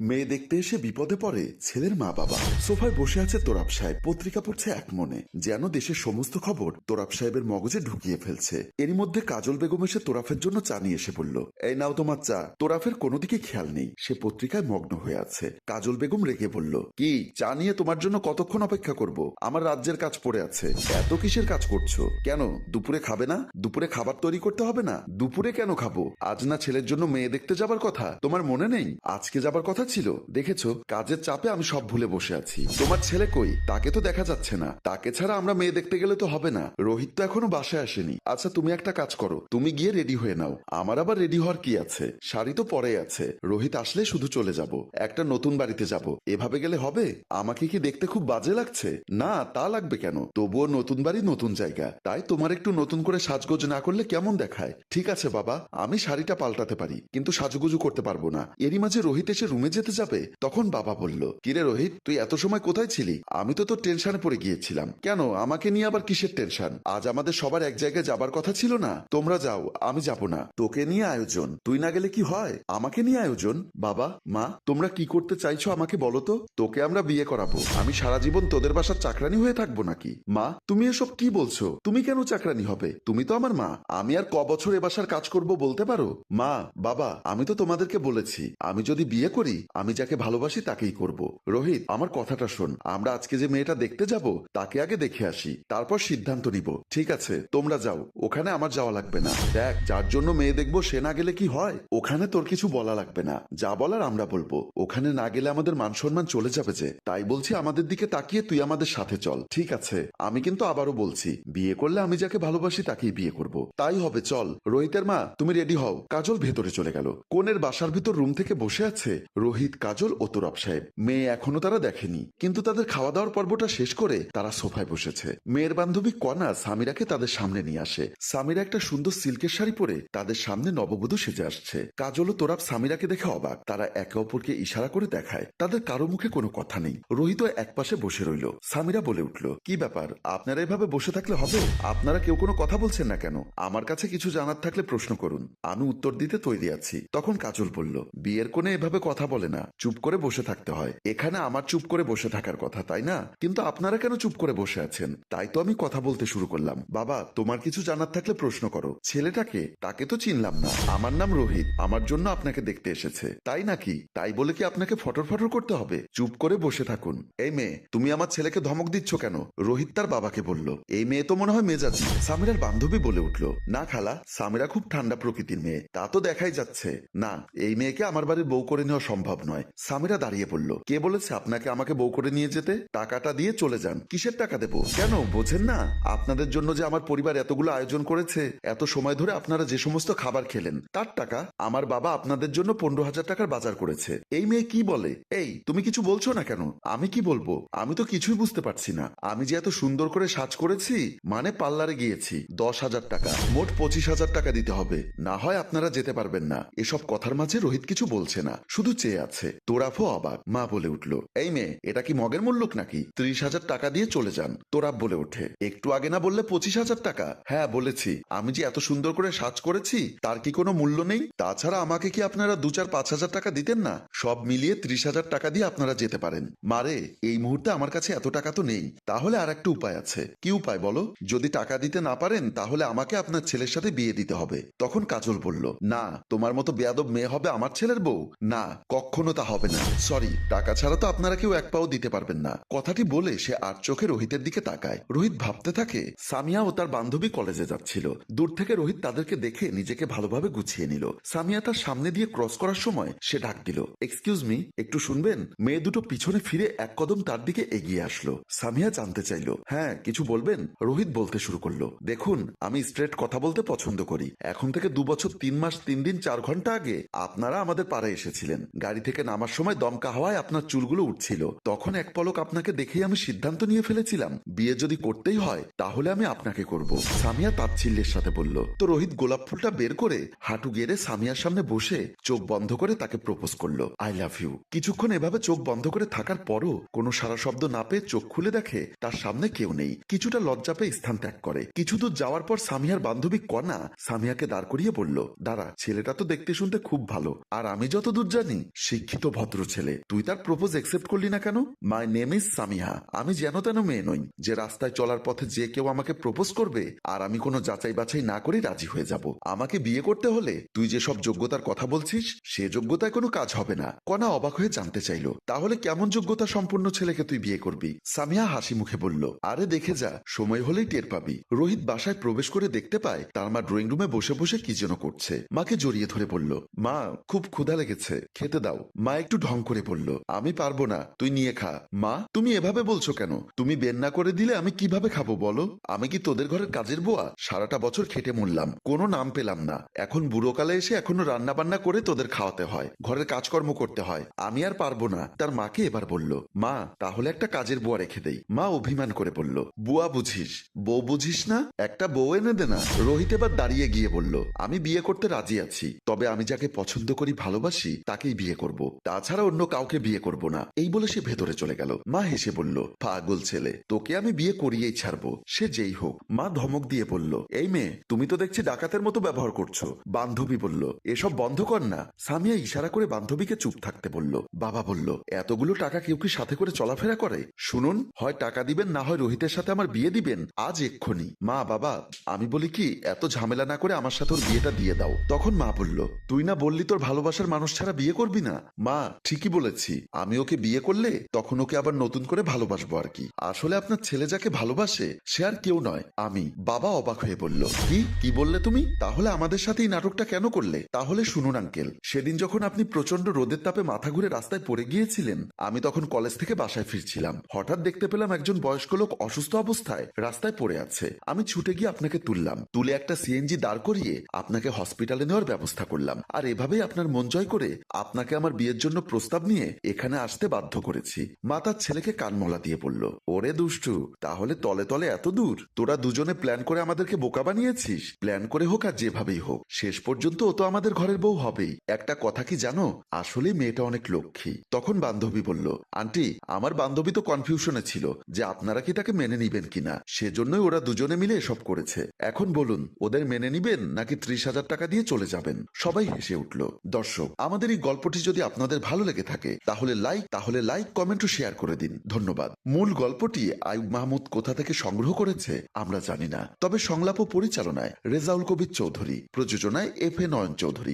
মেয়ে দেখতে এসে বিপদে পড়ে ছেলের মা বাবা। সোফায় বসে আছে তোরাব সাহেব। পত্রিকা পড়ছে এক মনে। যেন দেশের সমস্ত খবর তোরাব সাহেবের মগজে ঢুকিয়ে ফেলছে। এরই মধ্যে কাজল বেগম এসে তোরাফের জন্য চা নিয়ে এসে বলল, এই নাও তোমার চা। তোরাফের কোনো দিকে খেয়াল নেই। সে পত্রিকায় মগ্ন হয়ে আছে। কাজল বেগম রেগে বলল, কি? চা নিয়ে তোমার জন্য কতক্ষণ অপেক্ষা করব? আমার রাজ্যের কাজ পড়ে আছে। এত কিসের কাজ করছ? কেন? দুপুরে খাবে না? দুপুরে খাবার তৈরি করতে হবে না? দুপুরে কেন খাব? আজ না ছেলের জন্য মেয়ে দেখতে যাবার কথা? তোমার মনে নেই? আজকে যাবার কথা ছিল, দেখেছ, কাজের চাপে আমি সব ভুলে বসে আছি। তোমার ছেলে কই? তাকে তো দেখা যাচ্ছে না। তাকে ছাড়া আমরা মেয়ে দেখতে গেলে তো হবে না। রোহিত তো এখনও বাসায় আসেনি। আচ্ছা তুমি একটা কাজ করো। তুমি গিয়ে রেডি হয়ে নাও। আমার আবার রেডি হওয়ার কি আছে? শাড়ি তো পরে আছে। রোহিত আসলে শুধু চলে যাব। একটা নতুন বাড়িতে যাব। এভাবে গেলে হবে? আমাকে কি দেখতে খুব বাজে লাগছে? না, তা লাগবে কেন? তবুও নতুন বাড়ি নতুন জায়গা। তাই তোমার একটু নতুন করে সাজগোজ না করলে কেমন দেখায়? ঠিক আছে, বাবা, আমি শাড়িটা পাল্টাতে পারি। কিন্তু সাজুগুজু করতে পারব না। এরই মাঝে রোহিত এসে রুমে যেতে যাবে? তখন বাবা বলল, কিরে রোহিত, তুই এত সময় কোথায় ছিলি? আমি তো তোর টেনশনে পড়ে গিয়েছিলাম। কেন? আমাকে নিয়ে আবার কিসের টেনশন? আজ আমাদের সবার এক জায়গায় যাবার কথা ছিল না। তোমরা যাও, আমি যাব না। তোকে নিয়ে আয়োজন। তুই না গেলে কি হয়? আমাকে নিয়ে আয়োজন? বাবা, মা, তোমরা কি করতে চাইছো আমাকে বলো তো? তোকে আমরা বিয়ে করাবো। আমি সারা জীবন তোদের বাসার চাকরানি হয়ে থাকব নাকি? মা, তুমি এসব কি বলছো? তুমি কেন চাকরানি হবে? তুমি তো আমার মা। আমি আর ক বছর এ বাসার কাজ করব বলতে পারো? মা, বাবা, আমি তো তোমাদেরকে বলেছি। আমি যদি বিয়ে করি আমি যাকে ভালোবাসি তাকেই করব। রোহিত, আমার কথাটা শোন। আমরা আজকে যে মেয়েটা দেখতে যাব, তাকে আগে দেখে আসি। তারপর সিদ্ধান্ত নিব। ঠিক আছে, তোমরা যাও। ওখানে আমার যাওয়া লাগবে না। দেখ, যার জন্য মেয়ে দেখব, সে না গেলে কি হয়? ওখানে তোর কিছু বলা লাগবে না। যা বলার আমরা বলব। ওখানে না গেলে আমাদের মান সম্মান চলে যাবে যে। তাই বলছি, আমাদের দিকে তাকিয়ে তুই আমাদের সাথে চল। ঠিক আছে, আমি কিন্তু আবারও বলছি, বিয়ে করলে আমি যাকে ভালোবাসি তাকেই বিয়ে করব। তাই হবে, চল। রোহিতের মা, তুমি রেডি হও। কাজল ভেতরে চলে গেল। কোনের বাসার ভিতর রুম থেকে বসে আছে। রোহিত কাজল ও তোরব সাহেব। মেয়ে এখনও তারা দেখেনি, কিন্তু তাদের খাওয়া দাওয়ার পর্বটা শেষ করে তারা সোফায় বসেছে। মেয়ের বান্ধবী কনা সামিরাকে তাদের সামনে নিয়ে আসে। সামিরা একটা সুন্দর সিল্কের শাড়ি পরে তাদের সামনে নববধূ সেজে আসছে। কাজল ও তোরাব সামিরাকে দেখে অবাক। তারা একে অপরকে ইশারা করে দেখায়। তাদের কারও মুখে কোনো কথা নেই। রোহিত একপাশে বসে রইল। সামিরা বলে উঠল, কি ব্যাপার? আপনারা এভাবে বসে থাকলে হবে? আপনারা কেউ কোনো কথা বলছেন না কেন? আমার কাছে কিছু জানার থাকলে প্রশ্ন করুন। আমি উত্তর দিতে তৈরি আছি। তখন কাজল বলল, বিয়ের কোণে এভাবে কথা বলে না, চুপ করে বসে থাকতে হয়। এখানে আমার চুপ করে বসে থাকার কথা, তাই না? কিন্তু আপনারা কেন চুপ করে বসে আছেন? তাই তো আমি কথা বলতে শুরু করলাম। বাবা, তোমার কিছু জানার থাকলে প্রশ্ন করো। ছেলেটাকে? তাকে তো চিনলাম না। আমার নাম রোহিত। আমার জন্য আপনাকে দেখতে এসেছে। তাই নাকি? তাই বলে কি আপনাকে ফটর ফটর করতে হবে? চুপ করে বসে থাকুন। এই মেয়ে, তুমি আমার ছেলেকে ধমক দিচ্ছ কেন? রোহিত তার বাবাকে বলল, এই মেয়ে তো মনে হয় মেজাজি। সামিরার বান্ধবী বলে উঠল। না খালা, সামিরা খুব ঠান্ডা প্রকৃতির মেয়ে। তা তো দেখাই যাচ্ছে। না, এই মেয়েকে আমার বাড়ির বউ করে নেওয়া সম্ভব নয়। সামিরা দাঁড়িয়ে পড়ল। কে বলেছে আপনাকে আমাকে বউ করে নিয়ে যেতে? টাকাটা দিয়ে চলে যান। কিসের টাকা দেবো? কেন? বোঝেন না। আপনাদের জন্য যে আমার পরিবার এতগুলো আয়োজন করেছে, এত সময় ধরে আপনারা যে সমস্ত খাবার খেলেন, তার টাকা আমার বাবা আপনাদের জন্য পনেরো হাজার টাকার বাজার করেছে। এই মেয়ে কি বলে? এই, তুমি কিছু বলছো না কেন? আমি কি বলব? আমি তো কিছুই বুঝতে পারছি না। আমি যে এত সুন্দর করে সাজ করেছি মানে পার্লারে গিয়েছি, দশ হাজার টাকা। মোট পঁচিশ হাজার টাকা দিতে হবে। না হয় আপনারা যেতে পারবেন না। এসব কথার মাঝে রোহিত কিছু বলছে না। শুধু চেয়ে আছে। তোরাফও অবাক, মা বলে উঠল, এই মেয়ে, এটা কি মগের মূল্যক নাকি? ত্রিশ হাজার টাকা দিয়ে চলে যান। তোরাব বলে ওঠে, একটু আগে না বললে পঁচিশ হাজার টাকা? হ্যাঁ বলেছি। আমি যে এত সুন্দর করে সাজ করেছি, তার কি কোনো মূল্য নেই? তাছাড়া আমাকে কি আপনারা দু চার পাঁচ হাজার টাকা দিতেন না? সব মিলিয়ে ত্রিশ হাজার টাকা দিয়ে আপনারা যেতে পারেন। মারে এই মুহূর্তে আমার কাছে এত টাকা তো নেই। তাহলে আর একটা উপায় আছে। কি উপায় বলো? যদি টাকা দিতে না পারেন, তাহলে আমাকে আপনার ছেলের সাথে বিয়ে দিতে হবে। তখন কাজল বলল, না, তোমার মতো বেয়াদব মেয়ে হবে আমার ছেলের বউ? না কখনো তা হবে না। সরি টাকা ছাড়া তো আপনারা কেউ এক পাও দিতে পারবেন না। কথাটি বলে সে আর চোখে রোহিতের দিকে তাকায়। রোহিত ভাবতে থাকে, সামিয়া ও তার বান্ধবী কলেজে যাচ্ছিল। দূর থেকে রোহিত তাদেরকে দেখে নিজেকে ভালোভাবে গুছিয়ে নিল। সামিয়া তার সামনে দিয়ে ক্রস করার সময় সে ডাক দিল এক্সকিউজ মি একটু শুনবেন? মেয়ে দুটো পিছনে ফিরে এক কদম তার দিকে এগিয়ে আসলো। সামিয়া জানতে চাইল হ্যাঁ কিছু বলবেন? রোহিত বলতে শুরু করল, দেখুন, আমি স্ট্রেট কথা বলতে পছন্দ করি। এখন থেকে দু বছর, তিন মাস, তিন দিন, চার ঘণ্টা আগে আপনারা আমাদের পাড়ায় এসেছিলেন। গাড়ি থেকে নামার সময় দমকা হাওয়ায় আপনার চুলগুলো উঠছিল। তখন এক পলক আপনাকে দেখেই আমি সিদ্ধান্ত নিয়ে ফেলেছিলাম। বিয়ে যদি করতেই হয়, তাহলে আমি আপনাকে করব। সামিয়া তাচ্ছিল্যের সাথে বলল, তো রোহিত গোলাপ ফুলটা বের করে হাঁটু গেড়ে সামিয়ার সামনে বসে চোখ বন্ধ করে তাকে প্রপোজ করল। I love you. কিছুক্ষণ এভাবে চোখ বন্ধ করে থাকার পরও কোনো সারা শব্দ না পেয়ে চোখ খুলে দেখে তার সামনে কেউ নেই। কিছুটা লজ্জা পেয়ে স্থান ত্যাগ করে। কিছু দূর যাওয়ার পর সামিয়ার বান্ধবী কনা সামিয়াকে দাঁড় করিয়ে বলল, দাঁড়া, ছেলেটা তো দেখতে শুনতে খুব ভালো। আর আমি যতদূর জানি শিক্ষিত ভদ্র ছেলে। তুই তার প্রপোজ একসেপ্ট করলি না কেন? মাই নেম ইজ সামিহা আমি যেন তেন মেয়ে নই। যে রাস্তায় চলার পথে যে কেউ আমাকে প্রপোজ করবে, আর আমি কোনো যাচাই বাছাই না করে রাজি হয়ে যাব। আমাকে বিয়ে করতে হলে তুই যে সব যোগ্যতার কথা বলছিস, সে যোগ্যতায় কোনো কাজ হবে না। কনা অবাক হয়ে জানতে চাইলো, তাহলে কেমন যোগ্যতা সম্পন্ন ছেলেকে তুই বিয়ে করবি? সামিয়া হাসি মুখে বলল, আরে দেখে যা, সময় হলেই টের পাবি। রোহিত বাসায় প্রবেশ করে দেখতে পায়, তার মা ড্রয়িং রুমে বসে বসে কি যেন করছে। মাকে জড়িয়ে ধরে বলল, মা, খুব ক্ষুধা লেগেছে, খেতে দাও। মা একটু ঢং করে বলল, আমি পারব না, তুই নিয়ে খা। মা, তুমি এভাবে বলছো কেন? তুমি বের না করে দিলে আমি কীভাবে খাব বলো? আমি কি তোদের ঘরের কাজের বুয়া? সারাটা বছর খেটে মরলাম, কোনো নাম পেলাম না। এখন বুড়োকালে এসে এখনও রান্না বান্না করে তোদের খাওয়াতে হয়, ঘরের কাজকর্ম করতে হয়। আমি আর পারব না। তার মাকে এবার বলল, মা, তাহলে একটা কাজের বুয়া রেখে দেই। মা অভিমান করে বলল, বুয়া বুঝিস, বউ বুঝিস না? একটা বউ এনে দে না। রোহিত এবার দাঁড়িয়ে গিয়ে বলল, আমি বিয়ে করতে রাজি আছি, তবে আমি যাকে পছন্দ করি ভালোবাসি, তাকেই বিয়ে করব। তাছাড়া অন্য কাউকে বিয়ে করব না। এই বলে সে ভেতরে চলে গেল। মা হেসে বলল, পাগল ছেলে, তোকে আমি বিয়ে করিয়েই ছাড়বো। সে যেই হোক। মা ধমক দিয়ে বলল, এই মেয়ে, তুমি তো দেখছি ডাকাতের মতো ব্যবহার করছ। বান্ধবী বলল, এসব বন্ধ কর না। সামিয়া ইশারা করে বান্ধবীকে চুপ থাকতে বলল। বাবা বলল, এতগুলো টাকা কেউ কি সাথে করে চলাফেরা করে? শুনুন, হয় টাকা দিবেন, না হয় রোহিতের সাথে আমার বিয়ে দিবেন, আজ এক্ষুনি। মা, বাবা, আমি বলি কি, এত ঝামেলা না করে আমার সাথে ওর বিয়েটা দিয়ে দাও। তখন মা বলল, তুই না বললি তোর ভালোবাসার মানুষ ছাড়া বিয়ে করবি না? মা, ঠিকই বলেছি। আমি ওকে বিয়ে করলে তখন ওকে আবার নতুন করে ভালোবাসবো আর কি। আসলে আপনার ছেলে যাকে ভালোবাসে, সে আর কেউ নয়, আমি। বাবা অবাক হয়ে বলল, কি? কি বললে তুমি? তাহলে আমাদের সাথে এই নাটকটা কেন করলে? তাহলে শুনুন, আঙ্কেল, সেদিন যখন আপনি প্রচণ্ড রোদের তাপে মাথা ঘুরে রাস্তায় পড়ে গিয়েছিলেন, আমি তখন কলেজ থেকে বাসায় ফিরছিলাম। হঠাৎ দেখতে পেলাম একজন বয়স্ক লোক অসুস্থ অবস্থায় রাস্তায় পড়ে আছে। আমি ছুটে গিয়ে আপনাকে তুললাম। তুলে একটা সিএনজি দাঁড় করিয়ে আপনাকে হসপিটালে নেওয়ার ব্যবস্থা করলাম। আর এভাবেই আপনার মন জয় করে আপনাকে আমার বিয়ের জন্য প্রস্তাব নিয়ে এখানে আসতে বাধ্য করেছি। মা তার ছেলেকে কানমলা দিয়ে বলল, ওরে দুষ্টু, তাহলে তলে তলে এত দূর? তোরা দুজনে প্ল্যান করে আমাদেরকে বোকা বানিয়েছিস। প্ল্যান করে হোক আর যেভাবেই হোক, শেষ পর্যন্ত ও তো আমাদের ঘরের বউ হবেই। একটা কথা কি জানো? আসলে মেয়েটা অনেক লক্ষ্মী। তখন বান্ধবী বলল, আন্টি, আমার বান্ধবী তো কনফিউশনে ছিল যে আপনারা কি তাকে মেনে নিবেন কিনা? সেজন্যই ওরা দুজনে মিলে এসব করেছে। এখন বলুন, ওদের মেনে নিবেন নাকি ত্রিশ হাজার টাকা দিয়ে চলে যাবেন? সবাই হেসে উঠল, দর্শক, আমাদের এই গল্পটি যদি আপনাদের ভালো লেগে থাকে, তাহলে লাইক তাহলে লাইক কমেন্ট ও শেয়ার করে দিন। ধন্যবাদ। মূল গল্পটি আয়ুব মাহমুদ কোথা থেকে সংগ্রহ করেছে, আমরা জানি না। তবে সংলাপ ও পরিচালনায় রেজাউল কবির চৌধুরী, প্রযোজনায় এফ এ নয়ন চৌধুরী।